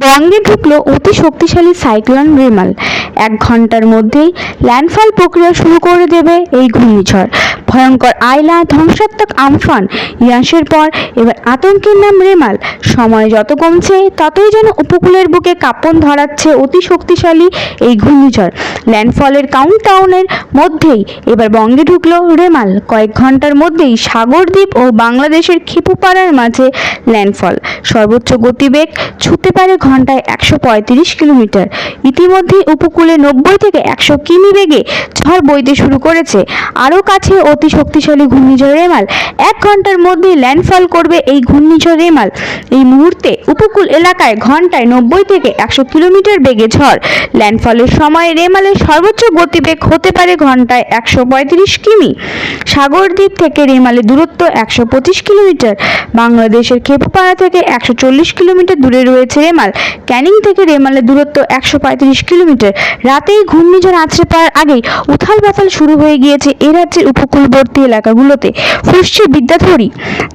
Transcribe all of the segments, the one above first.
বঙ্গে ঢুকলো অতি শক্তিশালী সাইক্লোন রেমাল। এক ঘণ্টার মধ্যেই ল্যান্ডফল প্রক্রিয়া শুরু করে দেবে এই ঘূর্ণিঝড়। ভয়ঙ্কর আয়লা ধ্বংসাত্মক আমফান, ইয়াসের পর এবার আতঙ্কের নাম রেমাল। সময় যত কমছে, ততই যেন উপকূলের বুকে কাঁপন ধরাচ্ছে অতি শক্তিশালী এই ঘূর্ণিঝড়। ল্যান্ডফলের কাউন্টডাউনের মধ্যেই এবার বঙ্গে ঢুকলো রেমাল। কয়েক ঘণ্টার মধ্যেই সাগরদ্বীপ ও বাংলাদেশের ক্ষিপুপাড়ার মাঝে ল্যান্ডফল। সর্বোচ্চ গতিবেগ ছুতে পারে ঘন্টায় একশো পঁয়ত্রিশ কিলোমিটার। ইতিমধ্যেই উপকূলে নব্বই থেকে একশো কিমি বেগে ঝড় বইতে শুরু করেছে। আরও কাছে অতি শক্তিশালী ঘূর্ণিঝড় রেমাল। এক ঘণ্টার মধ্যেই ল্যান্ডফল করবে এই ঘূর্ণিঝড় রেমাল। এই মুহূর্তে উপকূল এলাকায় ঘন্টায় নব্বই থেকে একশো কিলোমিটার বেগে ঝড়। ল্যান্ডফলের সময় রেমালের সর্বোচ্চ গতিবেগ হতে পারে ঘন্টায় একশো পঁয়ত্রিশ কিমি। সাগরদ্বীপ থেকে রেমালের দূরত্ব একশো পঁচিশ কিলোমিটার। বাংলাদেশের খেপুপাড়া থেকে একশো চল্লিশ কিলোমিটার দূরে রয়েছে রেমাল। ক্যানিং থেকে রেমালের দূরত্ব একশো পঁয়ত্রিশ কিলোমিটার। রাতেই ঘূর্ণিঝড় আছড়ে পাওয়ার আগেই উথাল পাথাল শুরু হয়ে গিয়েছে এ রাজ্যের উপকূলবর্তী এলাকাগুলোতে ফুসছে বিদ্যাধরী।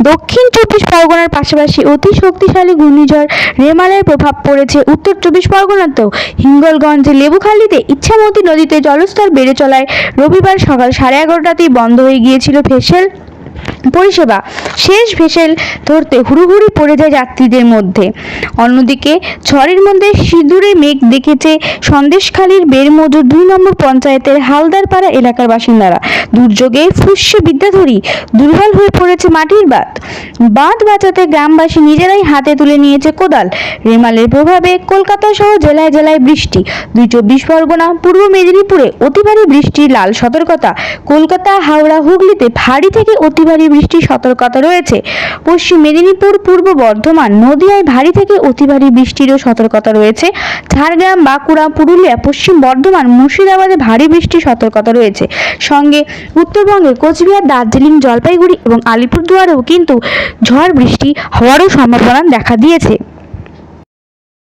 দক্ষিণ চব্বিশ পরগনার পাশাপাশি অতি শক্তিশালী ঘূর্ণিঝড় রেমালের প্রভাব পড়েছে। উত্তর চব্বিশ পরগনাতেও হিঙ্গলগঞ্জে লেবুখালিতে ইচ্ছামতি নদীতে জলস্তর বেড়ে চলায় রবিবার সকাল সাড়ে এগারোটাতেই বন্ধ হয়ে গিয়েছিল ফেসেল পরিষেবা। শেষ ভেসেল ধরতে হুড়ুহুড়ি পড়ে যায় যাত্রীদের মধ্যে। অন্যদিকে ঝড়ের মধ্যে সিঁদুরে মেঘ দেখেছে সন্দেশখালীর বেরমজুর দুই নম্বর পঞ্চায়েতের হালদারপাড়া এলাকার বাসিন্দারা। দুর্যোগে ফুসছে বিদ্যাধরী, দুর্বল হয়ে পড়েছে মাটির বাঁধ। বাঁধ বাঁচাতে গ্রামবাসী নিজেরাই হাতে তুলে নিয়েছে কোদাল। রেমালের প্রভাবে কলকাতা সহ জেলায় জেলায় বৃষ্টি। দুই চব্বিশ পরগনা, পূর্ব মেদিনীপুরে অতি ভারী বৃষ্টির লাল সতর্কতা। কলকাতা, হাওড়া, হুগলিতে ভারী থেকে অতি ভারী বৃষ্টির সতর্কতা রয়েছে। পশ্চিম মেদিনীপুর, পূর্ব বর্ধমান, নদিয়ায় ভারী থেকে অতি ভারী বৃষ্টিরও সতর্কতা রয়েছে। ঝাড়গ্রাম, বাঁকুড়া, পুরুলিয়া, পশ্চিম বর্ধমান, মুর্শিদাবাদে ভারী বৃষ্টির সতর্কতা রয়েছে। সঙ্গে উত্তরবঙ্গে কোচবিহার, দার্জিলিং, জলপাইগুড়ি এবং আলিপুরদুয়ারেও কিন্তু ঝড় বৃষ্টি হওয়ারও সম্ভাবনা দেখা দিয়েছে।